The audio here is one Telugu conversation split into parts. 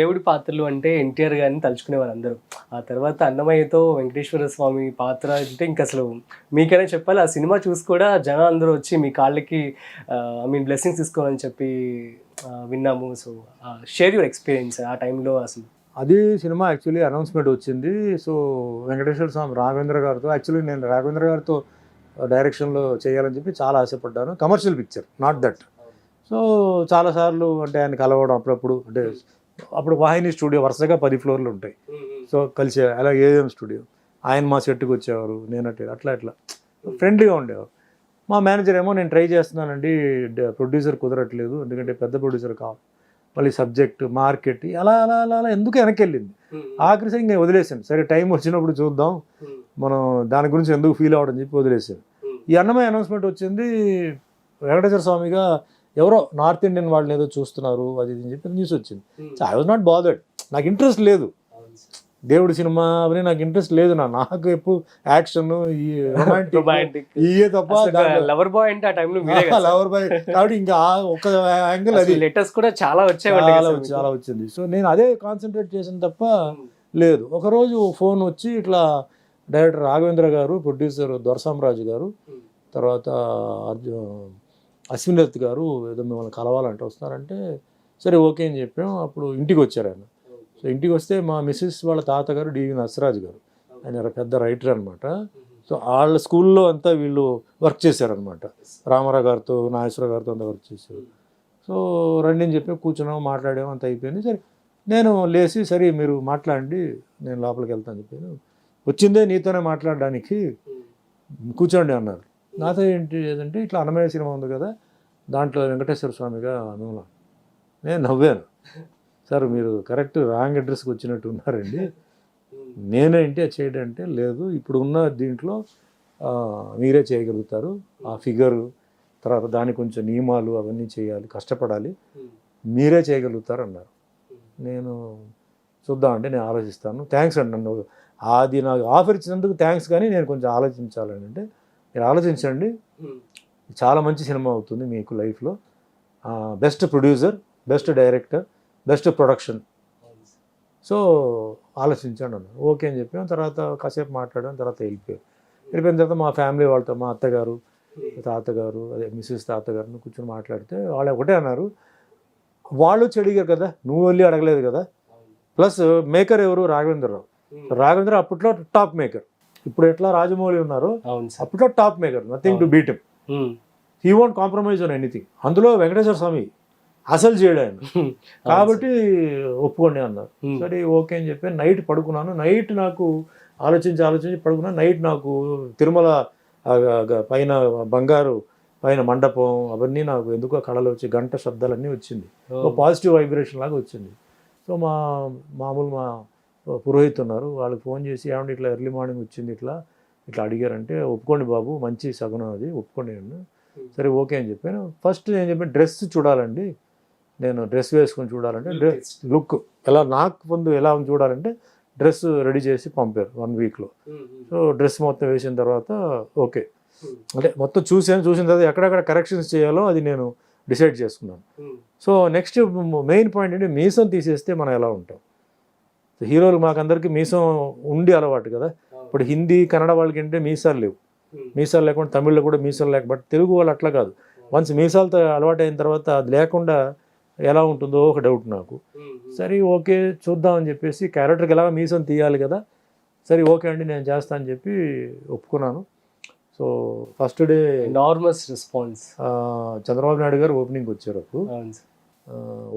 దేవుడి పాత్రలు అంటే ఎన్టీఆర్ గారిని తలుచుకునేవారు అందరూ ఆ తర్వాత అన్నమయ్యతో వెంకటేశ్వర స్వామి పాత్ర అంటే ఇంకా అసలు మీకైనా చెప్పాలి? ఆ సినిమా చూసి కూడా జనం అందరూ వచ్చి మీ కాళ్ళకి ఐ మీన్ బ్లెస్సింగ్స్ తీసుకోవాలని చెప్పి విన్నాము. సో షేర్ యువర్ ఎక్స్పీరియన్స్ ఆ టైంలో అసలు. అది సినిమా యాక్చువల్లీ అనౌన్స్మెంట్ వచ్చింది. సో వెంకటేశ్వర స్వామి రాఘవేంద్ర గారితో యాక్చువల్లీ నేను రాఘవేంద్ర గారితో డైరెక్షన్లో చేయాలని చెప్పి చాలా ఆశపడ్డాను. Commercial picture not that. So చాలాసార్లు అంటే ఆయన కలవడం అప్పుడప్పుడు అంటే అప్పుడు వాహిని స్టూడియో వరుసగా పది ఫ్లోర్లు ఉంటాయి. సో కలిసి అలా ఏఎం స్టూడియో. ఆయన మా సెట్కి వచ్చేవారు నేను అట్లా అట్లా ఫ్రెండ్లీగా ఉండేవారు. మా మేనేజర్ ఏమో నేను ట్రై చేస్తున్నానండి ప్రొడ్యూసర్ కుదరట్లేదు ఎందుకంటే పెద్ద ప్రొడ్యూసర్ కావాలి. మళ్ళీ సబ్జెక్ట్ మార్కెట్ అలా అలా అలా అలా ఎందుకు వెనక్కి వెళ్ళింది ఆఖరి సరే నేను వదిలేసాను సరే టైం వచ్చినప్పుడు చూద్దాం. మనం దాని గురించి ఎందుకు ఫీల్ అవ్వడం చెప్పి వదిలేసాను ఈ అన్నమయ్య అనౌన్స్మెంట్ వచ్చింది వెంకటేశ్వర స్వామిగా ఎవరో నార్త్ ఇండియన్ వాళ్ళని ఏదో చూస్తున్నారు అది ఇది అని చెప్పి న్యూస్ వచ్చింది. ఐ వాజ్ నాట్ బాదర్డ్ నాకు ఇంట్రెస్ట్ లేదు. దేవుడి సినిమా అవన్నీ నాకు ఇంట్రెస్ట్ లేదు నా. నాకు ఎప్పుడు యాక్షన్ ఈ రొమాంటిక్ రొమాంటిక్ ఇయే తప్ప లవర్ బాయ్ అంటే ఆ టైంలో మీరే కదా. లవర్ బాయ్ కాబట్టి ఇంకా ఆ ఒక్క యాంగిల్ అది. లెటర్స్ కూడా చాలా వచ్చేవండి చాలా వచ్చింది. సో నేను అదే కాన్సన్ట్రేట్ చేసిన తప్ప లేదు. ఒకరోజు ఫోన్ వచ్చి ఇట్లా డైరెక్టర్ రాఘవేంద్ర గారు ప్రొడ్యూసర్ దొరసామరాజు గారు తర్వాత అర్జు అశ్విన్ గారు ఏదో మిమ్మల్ని కలవాలంటే వస్తున్నారంటే సరే ఓకే అని చెప్పాం. అప్పుడు ఇంటికి వచ్చారు ఆయన. సో ఇంటికి వస్తే మా మిస్సెస్ వాళ్ళ తాతగారు డివి నర్సరాజ్ గారు. ఆయన పెద్ద రైటర్ అనమాట సో వాళ్ళ స్కూల్లో అంతా వీళ్ళు వర్క్ చేశారనమాట రామారావు గారితో నాగేశ్వర గారితో అంతా వర్క్ చేశారు. సో రండి అని చెప్పి కూర్చున్నాం మాట్లాడాము అంత అయిపోయింది. సరే నేను లేచి సరే మీరు మాట్లాడండి నేను లోపలికి వెళ్తాను చెప్పాను. వచ్చిందే నీతోనే మాట్లాడడానికి. కూర్చోండి అన్నారు. నాతో ఏంటి ఏదంటే ఇట్లా అన్నమయ్య సినిమా ఉంది కదా దాంట్లో వెంకటేశ్వర స్వామిగా మిమ్మల్ని నేను నవ్వాను. సార్ మీరు కరెక్ట్ రాంగ్ అడ్రస్కి వచ్చినట్టు ఉన్నారండి. నేనేంటి అది చేయడం అంటే లేదు ఇప్పుడు ఉన్న దీంట్లో మీరే చేయగలుగుతారు. ఆ ఫిగరు తర్వాత దానికి కొంచెం నియమాలు అవన్నీ చేయాలి కష్టపడాలి. మీరే చేయగలుగుతారు అన్నారు. నేను చూద్దామంటే నేను ఆలోచిస్తాను. థ్యాంక్స్ అండి నన్ను. అది నాకు ఆఫర్ ఇచ్చినందుకు థ్యాంక్స్ కానీ నేను కొంచెం ఆలోచించాలని అంటే మీరు ఆలోచించండి. చాలా మంచి సినిమా అవుతుంది మీకు లైఫ్లో best producer best director best production. So ఆలోచించాను అన్నాను ఓకే అని చెప్పాం. తర్వాత కాసేపు మాట్లాడాం. తర్వాత వెళ్ళిపోయాం. వెళ్ళిపోయిన తర్వాత మా ఫ్యామిలీ వాళ్ళతో మా అత్తగారు తాతగారు అదే మిస్సెస్ తాతగారిని కూర్చొని మాట్లాడితే వాళ్ళు ఒకటే అన్నారు. వాళ్ళు వచ్చి అడిగారు కదా నువ్వు వెళ్ళి అడగలేదు కదా. ప్లస్ మేకర్ ఎవరు? రాఘవేంద్రరావు. రాఘవేంద్ర అప్పట్లో టాప్ మేకర్. ఇప్పుడు ఎట్లా రాజమౌళి ఉన్నారు? అప్పట్లో top maker nothing to beat he won't compromise on anything అందులో వెంకటేశ్వర స్వామి అసలు చేయడు ఆయన కాబట్టి ఒప్పుకోండి అన్నారు. సరే ఓకే అని చెప్పి నైట్ పడుకున్నాను. నైట్ నాకు ఆలోచించి ఆలోచించి పడుకున్నాను. నైట్ నాకు తిరుమల పైన బంగారు పైన మండపం అవన్నీ నాకు ఎందుకో కళలు వచ్చి గంట శబ్దాలన్నీ వచ్చింది. ఒక పాజిటివ్ వైబ్రేషన్ లాగా వచ్చింది. సో మా మామూలు మా పురోహిత్ ఉన్నారు వాళ్ళకి ఫోన్ చేసి ఏమంటే ఇట్లా ఎర్లీ మార్నింగ్ వచ్చింది ఇట్లా ఇట్లా అడిగారంటే ఒప్పుకోండి బాబు మంచి సగుణం అది ఒప్పుకోండి అన్న. సరే ఓకే అని చెప్పాను. ఫస్ట్ నేను చెప్పాను డ్రెస్ చూడాలండి. నేను డ్రెస్ వేసుకొని చూడాలంటే డ్రెస్ లుక్ ఎలా నాకు ముందు ఎలా చూడాలంటే డ్రెస్ రెడీ చేసి పంపారు వన్ వీక్లో. సో డ్రెస్ మొత్తం వేసిన తర్వాత ఓకే. అంటే మొత్తం చూసాను చూసిన తర్వాత ఎక్కడెక్కడ కరెక్షన్స్ చేయాలో అది నేను డిసైడ్ చేసుకున్నాను. సో నెక్స్ట్ మెయిన్ పాయింట్ ఏంటి మీసం తీసేస్తే మనం ఎలా ఉంటాం? హీరోలు మాకందరికీ మీసం ఉండి అలవాటు కదా. ఇప్పుడు హిందీ కన్నడ వాళ్ళకి ఏంటంటే మీసాలు లేవు. మీసాలు లేకుండా తమిళ్ళో కూడా మీసాలు లేక బట్ తెలుగు వాళ్ళు అట్లా కాదు. వన్స్ మీసాలతో అలవాటు అయిన తర్వాత అది లేకుండా ఎలా ఉంటుందో ఒక డౌట్ నాకు. సరే ఓకే చూద్దాం అని చెప్పేసి క్యారెక్టర్కి ఎలాగ మీసం తీయాలి కదా. సరే ఓకే అండి నేను చేస్తా అని చెప్పి ఒప్పుకున్నాను. So first day enormous response Chandrababu Naidu garu ఓపెనింగ్కి వచ్చారు అప్పుడు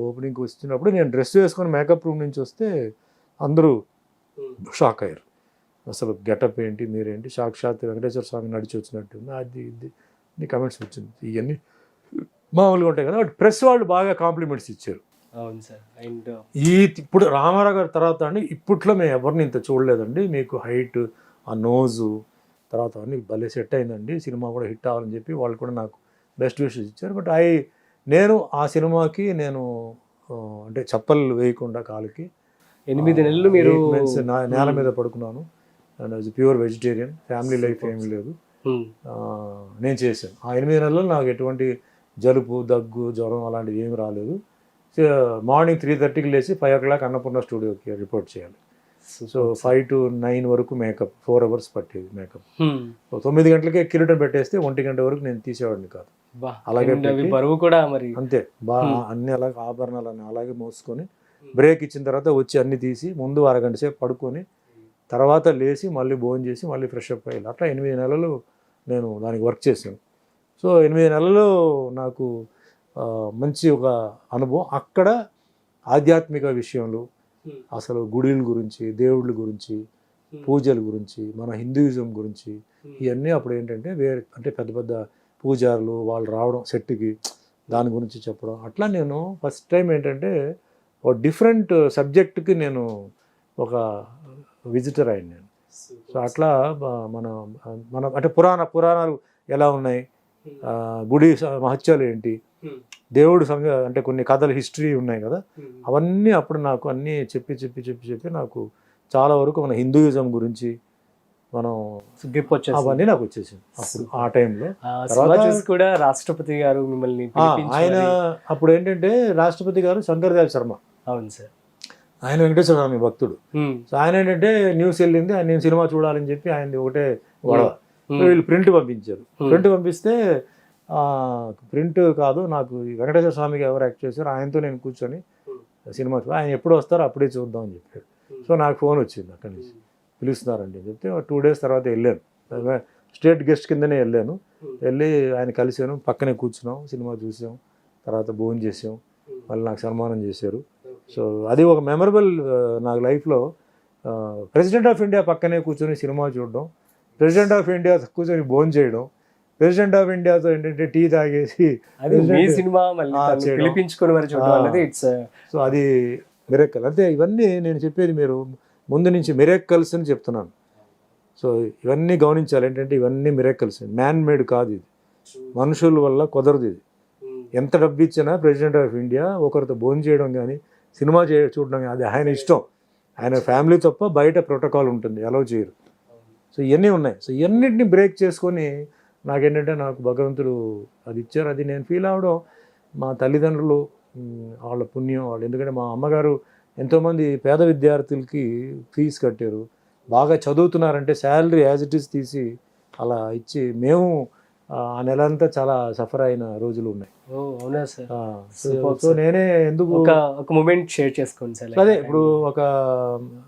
ఓపెనింగ్కి వచ్చినప్పుడు నేను డ్రెస్ వేసుకొని మేకప్ రూమ్ నుంచి వస్తే అందరూ షాక్ అయ్యారు అసలు గెటప్ ఏంటి మీరేంటి? సాక్షాత్ వెంకటేశ్వర స్వామి నడిచి వచ్చినట్టు అది ఇది. నీ కమెంట్స్ వచ్చింది. ఇవన్నీ మామూలుగా ఉంటాయి కదా. బట్ ప్రెస్ వాళ్ళు బాగా కాంప్లిమెంట్స్ ఇచ్చారు. అవును సార్. అండ్ ఈ ఇప్పుడు రామారావు గారి తర్వాత అండి ఇప్పట్లో మేము ఎవరిని ఇంత చూడలేదండి. మీకు హైట్ ఆ నోజు తర్వాత అన్ని భలే సెట్ అయిందండి. సినిమా కూడా హిట్ అవ్వాలని చెప్పి వాళ్ళు కూడా నాకు బెస్ట్ విషెస్ ఇచ్చారు. బట్ ఐ నేను ఆ సినిమాకి నేను అంటే చప్పలు వేయకుండా కాలుకి ఎనిమిది నెలలు మీరు నేల మీద పడుకున్నాను. అండ్ అది ప్యూర్ వెజిటేరియన్ ఫ్యామిలీ లైఫ్ ఏమీ లేదు. నేను చేశాను. ఆ ఎనిమిది నెలల్లో నాకు ఎటువంటి జలుబు దగ్గు జ్వరం అలాంటివి ఏమి రాలేదు. మార్నింగ్ త్రీ థర్టీకి లేచి ఫైవ్ ఓ క్లాక్ అన్నపూర్ణ స్టూడియోకి రిపోర్ట్ చేయాలి. సో ఫైవ్ టు నైన్ వరకు మేకప్ ఫోర్ అవర్స్ పట్టేది మేకప్. తొమ్మిది గంటలకే కిరీటం పెట్టేస్తే ఒంటి గంట వరకు నేను తీసేవాడిని కాదు. అలాగే బరువు కూడా మరి. అంతే. బాగా అన్ని అలాగే ఆభరణాలన్నీ అలాగే మోసుకొని బ్రేక్ ఇచ్చిన తర్వాత వచ్చి అన్ని తీసి ముందు అరగంట సేపు పడుకొని తర్వాత లేచి మళ్ళీ భోజనం చేసి మళ్ళీ ఫ్రెష్ అప్ అయ్యాలి. అట్లా ఎనిమిది నెలలు నేను దానికి వర్క్ చేశాను. సో ఎనిమిది నెలలు నాకు మంచి ఒక అనుభవం. అక్కడ ఆధ్యాత్మిక విషయంలో అసలు గుడిల గురించి దేవుళ్ళ గురించి పూజల గురించి మన హిందూయిజం గురించి ఇవన్నీ అప్పుడు ఏంటంటే వేరే అంటే పెద్ద పెద్ద పూజారులు వాళ్ళు రావడం సెట్కి దాని గురించి చెప్పడం. అట్లా నేను ఫస్ట్ టైం ఏంటంటే ఒక డిఫరెంట్ సబ్జెక్ట్కి నేను ఒక విజిటర్ అయ్యాను నేను. సో అట్లా మన మన అంటే పురాణ పురాణాలు ఎలా ఉన్నాయి? ఆ, గుడి మహత్యాలు ఏంటి? దేవుడు సంగ అంటే కొన్ని కథలు హిస్టరీ ఉన్నాయి కదా? అవన్నీ అప్పుడు నాకు అన్నీ చెప్పి చెప్పి చెప్పి చెప్పి నాకు చాలా వరకు మన హిందూయిజం గురించి మనం గ్రిప్ వచ్చేసి అవన్నీ నాకు వచ్చేసింది అప్పుడు ఆ టైంలో. కూడా రాష్ట్రపతి గారు మిమ్మల్ని ఆయన అప్పుడు ఏంటంటే రాష్ట్రపతి గారు శంకర్దేవ్ శర్మ. అవును సార్. ఆయన వెంకటేశ్వర స్వామి భక్తుడు. సో ఆయన ఏంటంటే న్యూస్ వెళ్ళింది ఆయన నేను సినిమా చూడాలని చెప్పి ఆయనది ఒకటే గొడవ. వీళ్ళు ప్రింట్ పంపించారు. ప్రింట్ పంపిస్తే ప్రింట్ కాదు నాకు వెంకటేశ్వర స్వామికి ఎవరు యాక్ట్ చేశారు ఆయనతో నేను కూర్చొని సినిమా ఆయన ఎప్పుడు వస్తారో అప్పుడే చూద్దాం అని చెప్పారు సో నాకు ఫోన్ వచ్చింది అక్కడి నుంచి. పిలుస్తున్నారండి అని చెప్తే టూ డేస్ తర్వాత వెళ్ళాను. స్టేట్ గెస్ట్ కిందనే వెళ్ళాను. వెళ్ళి ఆయన కలిశాను పక్కనే కూర్చున్నాం సినిమా చూసాం తర్వాత భోజనం చేసాం. మళ్ళీ నాకు సన్మానం చేశారు. సో అది ఒక మెమరబుల్ నాకు లైఫ్లో ప్రెసిడెంట్ ఆఫ్ ఇండియా పక్కనే కూర్చొని సినిమా చూడడం ప్రెసిడెంట్ ఆఫ్ ఇండియా కూర్చొని భోజనం చేయడం ప్రెసిడెంట్ ఆఫ్ ఇండియాతో ఏంటంటే టీ తాగేసి సినిమా ఇట్స్ సో అది మిరెక్కల్ అంటే ఇవన్నీ నేను చెప్పేది మీరు ముందు నుంచి మిరెక్కల్స్ అని చెప్తున్నాను. సో ఇవన్నీ గమనించాలి. ఏంటంటే ఇవన్నీ మిరెక్కల్స్ మ్యాన్ మేడ్ కాదు ఇది. మనుషుల వల్ల కుదరదు ఇది. ఎంత డబ్బు ఇచ్చినా ప్రెసిడెంట్ ఆఫ్ ఇండియా ఒకరితో భోజనం చేయడం కానీ సినిమా చే చూడడం అది ఆయన ఇష్టం. ఆయన ఫ్యామిలీ తప్ప బయట ప్రోటోకాల్ ఉంటుంది అలౌ చేయరు. సో ఇవన్నీ ఉన్నాయి. సో ఇవన్నిటిని బ్రేక్ చేసుకొని నాకేంటంటే నాకు భగవంతుడు అది ఇచ్చారు. అది నేను ఫీల్ అవడం మా తల్లిదండ్రులు వాళ్ళ పుణ్యం వాళ్ళు ఎందుకంటే మా అమ్మగారు ఎంతోమంది పేద విద్యార్థులకి ఫీజు కట్టారు. బాగా చదువుతున్నారంటే శాలరీ యాజ్ ఇట్ ఈస్ తీసి అలా ఇచ్చి మేము ఆ, నెల అంతా చాలా సఫర్ అయిన రోజులు ఉన్నాయి. అవునా సార్? సో. నేనే ఎందుకు ఒక ఒక మూమెంట్ షేర్ చేసుకోండి సార్ అదే ఇప్పుడు ఒక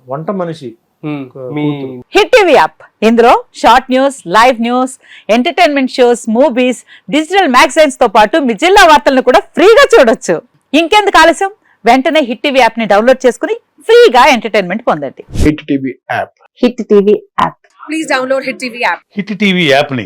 వంట మనిషి కూతురు. Hit TV app. ఇందులో short news live news entertainment shows movies digital మ్యాగజైన్స్తో పాటు మీ జిల్లా వార్తలను కూడా ఫ్రీగా చూడొచ్చు. ఇంకెందుకు ఆలస్యం? వెంటనే హిట్ టీవీ యాప్ని డౌన్లోడ్ చేసుకుని ఫ్రీగా ఎంటర్టైన్మెంట్ పొందండి. Hit TV app. Hit TV app. Please download Hit TV app. Hit TV యాప్ని